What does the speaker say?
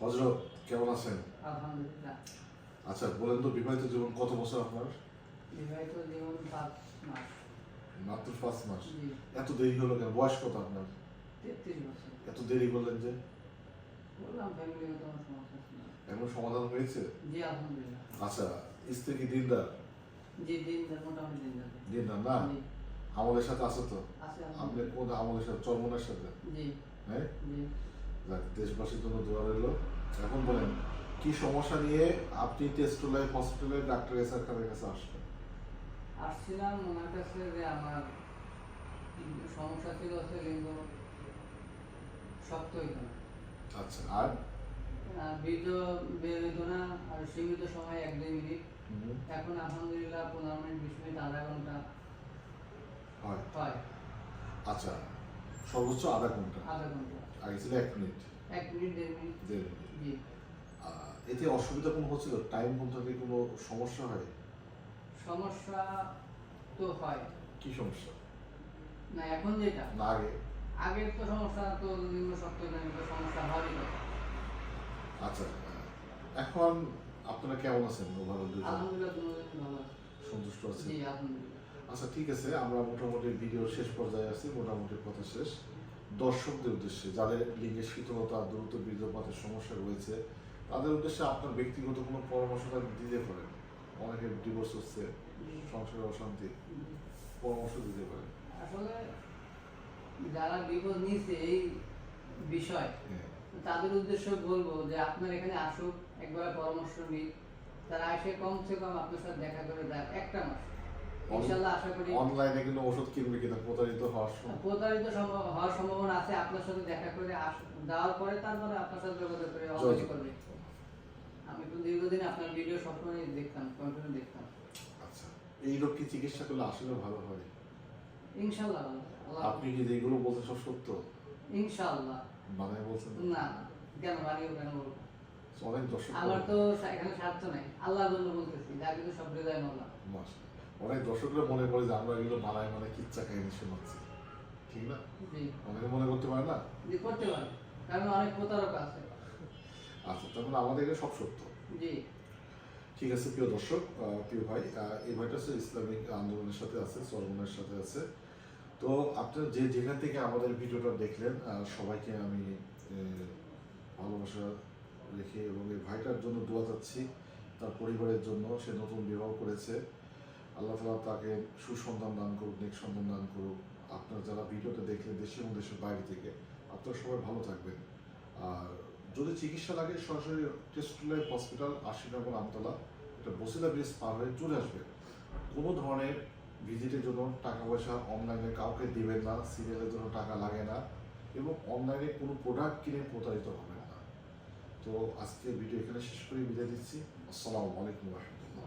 হজরত কেমন আছেন? আলহামদুলিল্লাহ। আচ্ছা বলেন তো বিবাহিত জীবন কত বছর আপনার? বিবাহিত জীবন পাঁচ মাস। মাত্র পাঁচ মাস? এত দেরি হলো কেন? বয়স কত আপনার? এত দেরি করলেন যে? এমন সমাধান হয়েছে? আচ্ছা স্ত্রী কি দিনদার? দিনদার না? জি। আমলের সাথে আছে তো? আপনি কোন আমলের সাথে? চর্মনের সাথে? হ্যাঁ? যাক, দেশবাসীর জন্য দোয়া রইল এখন বলেন কি সমস্যা নিয়ে আপনি টেস্টোলাই হসপিটালে ডাক্তার এসআর খানের কাছে আসবেন? আসছিলাম ওনার কাছে যে আমার সমস্যা ছিল হচ্ছে লিঙ্গ শক্ত হইতো আচ্ছা আর? বীর্য বের হইতো না আর সীমিত সময় এক দুই মিনিট। এখন আলহামদুলিল্লাহ পনেরো মিনিট বিশ মিনিট আধা ঘণ্টা হয়। আচ্ছা সর্বোচ্চ আধা ঘণ্টা। আধা ঘণ্টা। আগে ছিল এক মিনিট। এক মিনিট দেড় মিনিট। দেড় মিনিট। এতে অসুবিধা কোনো হচ্ছিল? টাইম কোনটাতে কোনো সমস্যা হয়? সমস্যা তো হয়। কি সমস্যা? না এখন যেটা? না আগে? আগের তো সমস্যা তো নিম্ন শক্ত সমস্যা হবেই তো আচ্ছা এখন আপনারা কেমন আছেন? ওভারঅল আলহামদুলিল্লাহ সন্তুষ্ট আছেন? জি আলহামদুলিল্লাহ। আচ্ছা ঠিক আছে আমরা মোটামুটি ভিডিওর শেষ পর্যায়ে আছি মোটামুটি কথা শেষ। দর্শকদের উদ্দেশ্যে যাদের লিঙ্গের শীতলতা দ্রুত বীর্যপাতের সমস্যা রয়েছে তাদের উদ্দেশ্যে আপনার ব্যক্তিগত কোনো পরামর্শটা দিতে পারেন। অনেকে ডিভোর্স হচ্ছে সংসারে অশান্তি পরামর্শ দিতে পারেন। আসলে যারা বিপদ নিয়েছে এই বিষয় হ্যাঁ। তাদের উদ্দেশ্যে বলব যে আপনার এখানে আসুক একবার পরামর্শ নিন তারা এসে কমসে কম আপনার সাথে দেখা করে দেয় একটা মাস। ইনশাল্লাহ আশা করি। অনলাইনে কিন্তু ওষুধ কিনবে কিনা প্রতারিত হওয়ার প্রতারিত হওয়ার সম্ভাবনা আছে আপনার সাথে দেখা করে দেওয়ার পরে তারপরে আপনার সাথে যোগাযোগ করে অবশ্যই করবে। আমি তো দীর্ঘদিন আপনার ভিডিও সবসময় দেখতাম কন্টিনিউ দেখতাম। আচ্ছা এই রোগ কি চিকিৎসা করলে আসলে ভালো হয়? ইনশাল্লাহ আল্লাহ আপনি কি যেগুলো বলছেন সব সত্য? ইনশাল্লাহ বানায় বলছেন না কেন বানিয়েও কেন বলব? আমার তো এখানে স্বার্থ নাই আল্লাহর জন্য বলতেছি যা কিছু সব হৃদয় মামলা মাস- অনেক দর্শকরা মনে করে যে আমরা এগুলো বানাই মানে কিচ্ছা কাহিনী শোনাচ্ছি। ঠিক না? অনেকে মনে করতে পারে না? করতে পারে। কারণ অনেক প্রতারক আছে। আচ্ছা তখন আমাদের এখানে সব সত্য। জি। ঠিক আছে প্রিয় দর্শক প্রিয় ভাই এই ভাইটা হচ্ছে ইসলামিক আন্দোলনের সাথে আছে সরমনের সাথে আছে। তো আপনার যে যেখান থেকে আমাদের ভিডিওটা দেখলেন সবাইকে আমি ভালোবাসা রেখে এবং এই ভাইটার জন্য দোয়া চাচ্ছি তার পরিবারের জন্য সে নতুন বিবাহ করেছে। আল্লাহ তালা তাকে সুসন্ধান দান করুক, নেক সন্ধান দান করুক। আপনার যারা ভিডিওটা দেখলেন দেশে এবং দেশের বাইরে থেকে, আপনারা সবাই ভালো থাকবেন। আর যদি চিকিৎসা লাগে, সরাসরি টেস্টুলাই হসপিটাল আশিনগর আমতলা, এটা বসিলা ব্রিজ পার হয়ে চলে আসবে কোনো ধরনের ভিজিটের জন্য টাকা পয়সা অনলাইনে কাউকে দিবেন না সিরিয়ালের জন্য টাকা লাগে না এবং অনলাইনে কোনো প্রোডাক্ট কিনে প্রতারিত হবে না। তো আজকে ভিডিও এখানে শেষ করে, বিদায় দিচ্ছি আসসালামু আলাইকুম রহমতুল্লাহ।